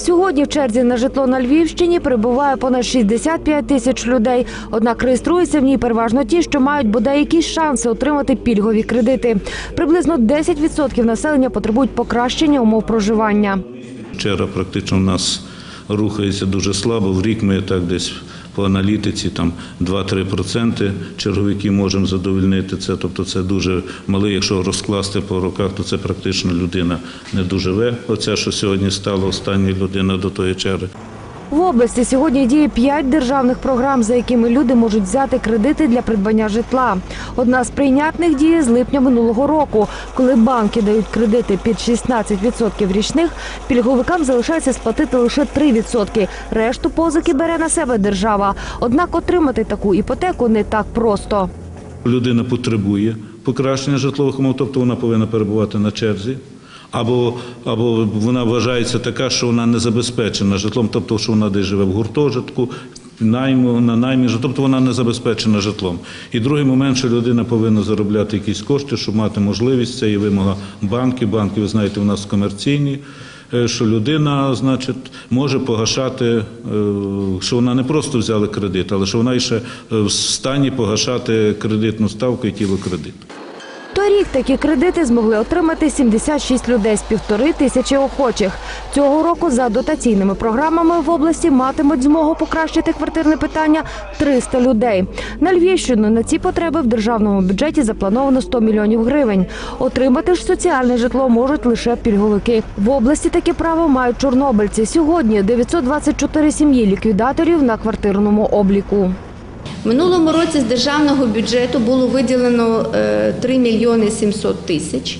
Сьогодні в черзі на житло на Львівщині перебуває понад 65 тисяч людей. Однак реєструються в ній переважно ті, що мають бодай якісь шанси отримати пільгові кредити. Приблизно 10% населення потребують покращення умов проживання. Вчора практично в нас рухається дуже слабо. В рік ми так десь по аналітиці там 2-3% черговиків можемо задовольнити. Це тобто це дуже малий. Якщо розкласти по роках, то це практично людина не доживе. Оця, що сьогодні стала остання людина до тої черги. В області сьогодні діє п'ять державних програм, за якими люди можуть взяти кредити для придбання житла. Одна з прийнятних діє з липня минулого року, коли банки дають кредити під 16% річних, пільговикам залишається сплатити лише 3%. Решту позики бере на себе держава. Однак отримати таку іпотеку не так просто. Людина потребує покращення житлових умов, тобто вона повинна перебувати на черзі. Або, або вона вважається така, що вона не забезпечена житлом, тобто що вона десь живе в гуртожитку, найму, на наймі, тобто вона не забезпечена житлом. І другий момент, що людина повинна заробляти якісь кошти, щоб мати можливість, це є вимога банків. Банки, ви знаєте, у нас комерційні. е, Що людина, значить, може погашати, е, що вона не просто взяла кредит, але що вона ще е, в стані погашати кредитну ставку і тіло кредиту. Торік такі кредити змогли отримати 76 людей з півтори тисячі охочих. Цього року за дотаційними програмами в області матимуть змогу покращити квартирне питання 300 людей. На Львівщину на ці потреби в державному бюджеті заплановано 100 мільйонів гривень. Отримати ж соціальне житло можуть лише пільговики. В області таке право мають чорнобильці. Сьогодні 924 сім'ї ліквідаторів на квартирному обліку. Минулому році з державного бюджету було виділено е, 3 мільйони 700 тисяч.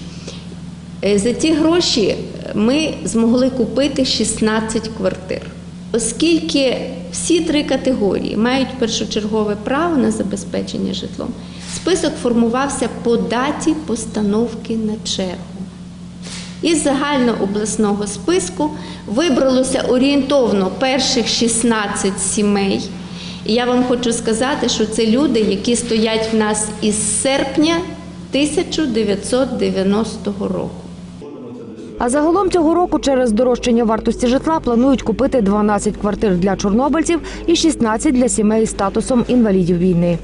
Е, За ці гроші ми змогли купити 16 квартир. Оскільки всі три категорії мають першочергове право на забезпечення житлом, список формувався по даті постановки на чергу. Із загальнообласного списку вибралося орієнтовно перших 16 сімей. І я вам хочу сказати, що це люди, які стоять в нас із серпня 1990 року. А загалом цього року через здорожчання вартості житла планують купити 12 квартир для чорнобильців і 16 для сімей з статусом інвалідів війни.